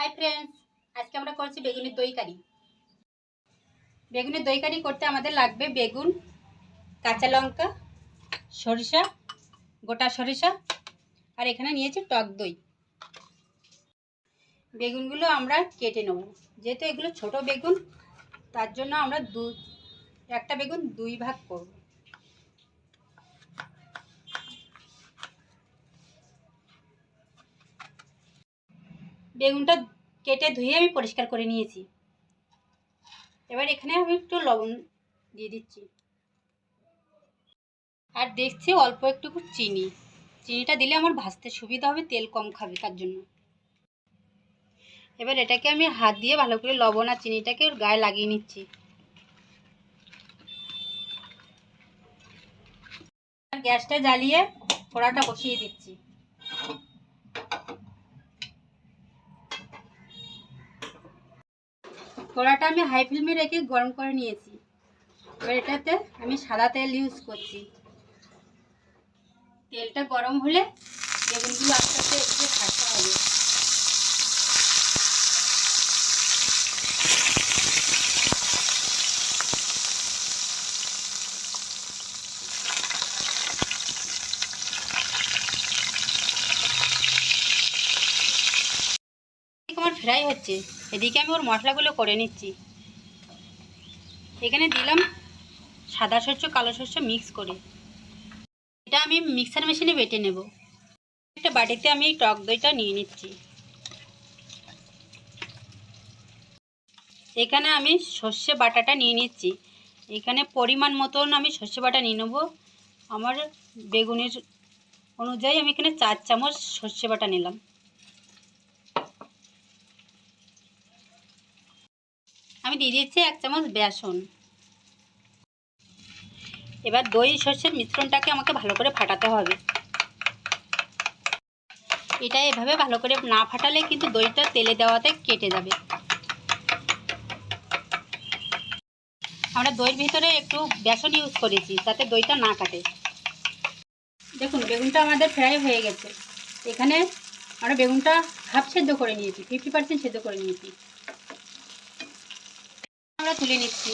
Hi friends আজকে আমরা করছি বেগুনের দই কারি বেগুনের দই কারি করতে আমাদের লাগবে বেগুন, কাঁচা লঙ্কা, সরিষা, গোটা সরিষা, আর এখানে নিয়েছি টক দই। বেগুনগুলো আমরা কেটে নেব। যেহেতু এগুলো ছোট বেগুন, তার জন্য আমরা দু, একটা বেগুন দুই ভাগ করব। বেগুনটা কেটে ধুয়ে আমি পরিষ্কার করে নিয়েছি। এবার এখানে আমি একটু লবণ দিয়ে দিচ্ছি। আর দেখছি অল্প একটু চিনি। চিনিটা দিলে আমার ভাজতে সুবিধা হবে, তেল কম খাবে তার জন্য। এবার এটাকে আমি হাত দিয়ে ভালো করে লবণ আর চিনিটাকে ওর গায়ে লাগিয়ে নিচ্ছি। গ্যাসটা জ্বালিয়ে কড়াটা বসিয়ে দিচ্ছি। কড়াটা আমি হাই ফ্লেমে রেখে গরম করে নিয়েছি। এবার এটাতে আমি সাদা তেল ইউজ করছি। তেলটা গরম হলে বেগুনগুলো আস্তে আস্তে একটু ছাড়তে হবে। ফ্রাই হচ্ছে। এদিকে আমি ওর মশলাগুলো করে নিচ্ছি। এখানে দিলাম সাদা শস্য কালো শস্য মিক্স করে। এটা আমি মিক্সার মেশিনে বেটে নেব। একটা বাটিতে আমি টক দইটা নিয়ে নিচ্ছি। এখানে আমি সর্ষে বাটাটা নিয়ে নিচ্ছি। এখানে পরিমাণ মতন আমি সর্ষে বাটা নিয়ে নেব। আমার বেগুনের অনুযায়ী আমি এখানে চার চামচ সর্ষে বাটা নিলাম। আমি দিয়ে দিচ্ছি এক চামচ বেসন। এবার দই, সর্ষের মিশ্রণটাকে আমাকে ভালো করে ফাটাতে হবে। এটা এভাবে ভালো করে না ফাটালে কিন্তু দইটা তেলে দেওয়াতে কেটে যাবে। আমরা দইয়ের ভিতরে একটু বেসন ইউজ করেছি যাতে দইটা না কাটে। দেখুন, বেগুনটা আমাদের ফ্রাই হয়ে গেছে। এখানে আমরা বেগুনটা হাফ সেদ্ধ করে নিয়েছি ফিফটি পার্সেন্ট সেদ্ধ করে নিয়েছি। আমরা তুলে নিচ্ছি।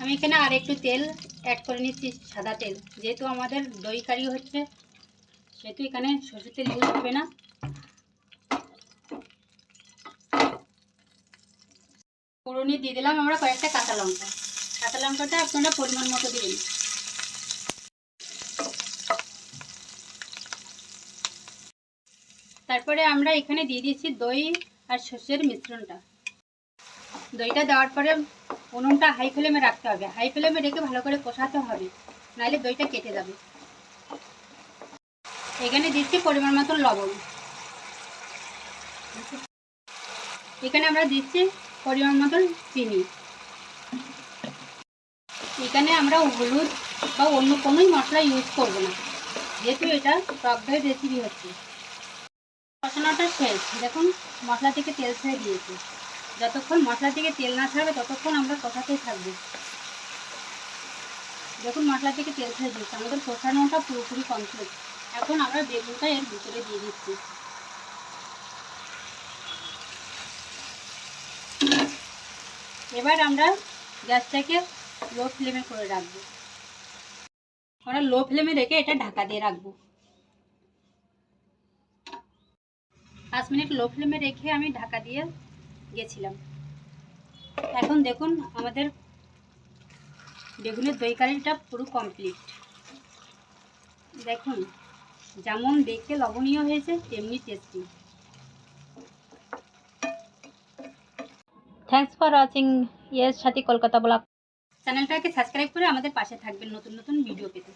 আমি এখানে আর একটু তেল অ্যাড করে নিচ্ছি, সাদা তেল। যেহেতু আমাদের দই কারি হচ্ছে, সেহেতু এখানে সরষের তেল ইউজ হবে না। পুরনি দিয়ে দিলাম আমরা কয়েকটা কাঁচা লঙ্কা। কাঁচা লঙ্কাটা আপনারা পরিমাণ মতো দিয়ে দিবেন। তারপরে আমরা এখানে দিয়ে দিয়েছি দই আর সর্ষের মিশ্রণটা। দইটা দেওয়ার পরে উনুনটা হাই ফ্লেমে রাখতে হবে। হাই ফ্লেমে রেখে ভালো করে কষাতে হবে, নাহলে দইটা কেটে যাবে। এখানে দিচ্ছি পরিমাণ মতো লবণ। এখানে আমরা দিচ্ছি পরিমাণ মতন চিনি। এখানে আমরা হলুদ বা অন্য কোনোই মশলা ইউজ করব না, যেহেতু এটা টক দই রেসিপি হচ্ছে। কষানোটা শেষ। দেখুন, মশলা থেকে তেল ছেড়ে দিয়েছি। যতক্ষণ মশলা থেকে তেল না ছাড়বে, ততক্ষণ আমরা কষাতেই থাকব। দেখুন, মশলা থেকে তেল ছেড়ে দিয়েছি। আমাদের কষানোটা পুরোপুরি কমপ্লিট এখন আমরা বেগুনটা এর ভিতরে দিয়ে দিচ্ছি। এবার আমরা গ্যাসটাকে লো ফ্লেমে করে রাখব। আমরা লো ফ্লেমে রেখে এটা ঢাকা দিয়ে রাখব। পাঁচ মিনিট লো ফ্লেমে রেখে আমি ঢাকা দিয়ে গেছিলাম। এখন দেখুন আমাদের বেগুনের দই কারিটা পুরো কমপ্লিট দেখুন, যেমন দেখতে লবণীয় হয়েছে, তেমনি টেস্টি থ্যাংকস ফর ওয়াচিং ইয়ের সাথে কলকাতা ব্লগ। চ্যানেলটাকে সাবস্ক্রাইব করে আমাদের পাশে থাকবেন নতুন নতুন ভিডিও পেতে।